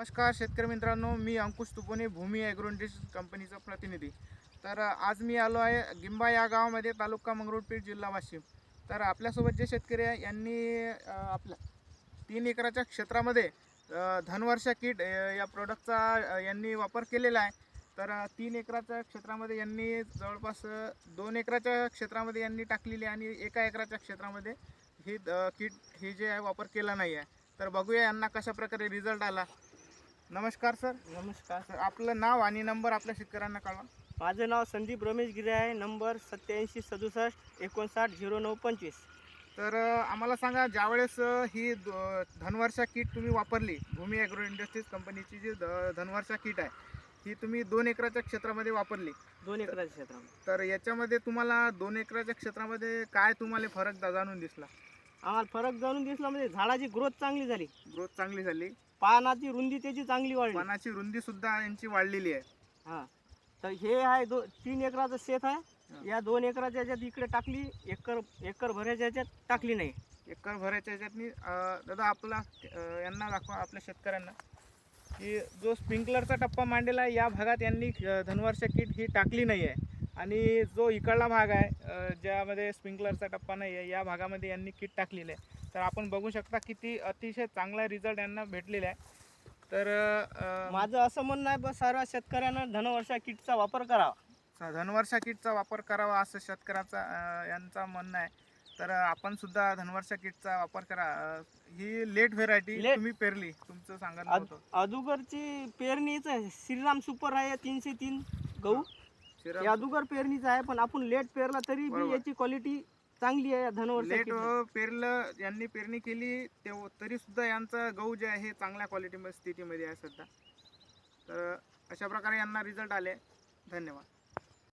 नमस्कार शेतकरी मित्रांनो मी अंकुश तुपोने भूमी ॲग्रोइंडस्ट्रीज कंपनीचा प्रतिनिधी. तर आज मी आलो आहे गिंबा या गावामध्ये तालुका मंगरुळपीठ जिल्हा वाशिम तर आपल्यासोबत जे शेतकरी आहे यांनी आपल्या तीन एकराच्या क्षेत्रामध्ये धनवर्षा किट या प्रोडक्टचा यांनी वापर केलेला आहे. तर तीन एकराच्या क्षेत्रामध्ये यांनी जवळपास दोन एकराच्या क्षेत्रामध्ये यांनी टाकलेली आहे आणि एका एकराच्या क्षेत्रामध्ये ही किट हे जे आहे वापर केला नाही आहे. तर बघूया यांना कशा प्रकारे रिझल्ट आला. नमस्कार सर. नमस्कार सर. आपलं नाव आणि नंबर आपल्या शेतकऱ्यांना कळवा. माझं नाव संदीप रमेश गिरे आहे. नंबर सत्याऐंशी सदुसष्ट एकोणसाठ झिरो नऊ पंचवीस. तर आम्हाला सांगा ज्यावेळेस ही द- धनवर्षा किट तुम्ही वापरली भूमी ॲग्रो इंडस्ट्रीज कंपनीची जी धनवर्षा किट आहे ही तुम्ही दोन एकराच्या क्षेत्रामध्ये वापरली. दोन एकराच्या क्षेत्रामध्ये. तर याच्यामध्ये तुम्हाला दोन एकराच्या क्षेत्रामध्ये काय तुम्हाला फरक जाणून दिसला? आम्हाला फरक जाणून दिसला म्हणजे झाडाची ग्रोथ चांगली झाली. ग्रोथ चांगली झाली. पानाची रुंदी त्याची चांगली वाढली. पानाची रुंदी सुद्धा यांची वाढलेली आहे. हां. तर हे आहे दो तीन एकराचं शेत. आहे. या दोन एकराच्या ह्याच्यात इकडे टाकली एकर एकर भरायच्या ह्याच्यात टाकली नाही. एकर भरायच्या ह्याच्यातनी अं, दादा आपला अं, यांना दाखवा आपल्या शेतकऱ्यांना. की जो स्प्रिंकलरचा टप्पा मांडलेला आहे या भागात यांनी अं, धनवर्षा किट ही टाकली नाही आहे आणि जो इकडला भाग आहे ज्यामध्ये स्प्रिंकलरचा टप्पा नाही आहे या भागामध्ये यांनी किट टाकलेलं आहे. तर आपण बघू शकता किती अतिशय चांगला रिझल्ट यांना भेटलेला आहे. तर माझं असं म्हणणं आहे बस सर्व शेतकऱ्यानं धनवर्षा किटचा वापर करावा. धनवर्षा किटचा वापर करावा असं शेतकऱ्याचा यांचा म्हणणं आहे. तर आपण सुद्धा धनवर्षा किटचा वापर करा. ही लेट व्हेरायटी तुम्ही पेरली तुमचं होतं. अदुगरची पेरणीचं श्रीराम सुपर आहे तीनशे तीन गहू. हे पेरणीचं आहे पण आपण लेट पेरला तरी बी. याची क्वालिटी चांगली आहे लेट. पेरलं यांनी पेरणी केली ते तरी सुद्धा यांचा गहू जे आहे चांगल्या क्वालिटी स्थितीमध्ये आहे सध्या तर अशा प्रकारे यांना रिझल्ट आले धन्यवाद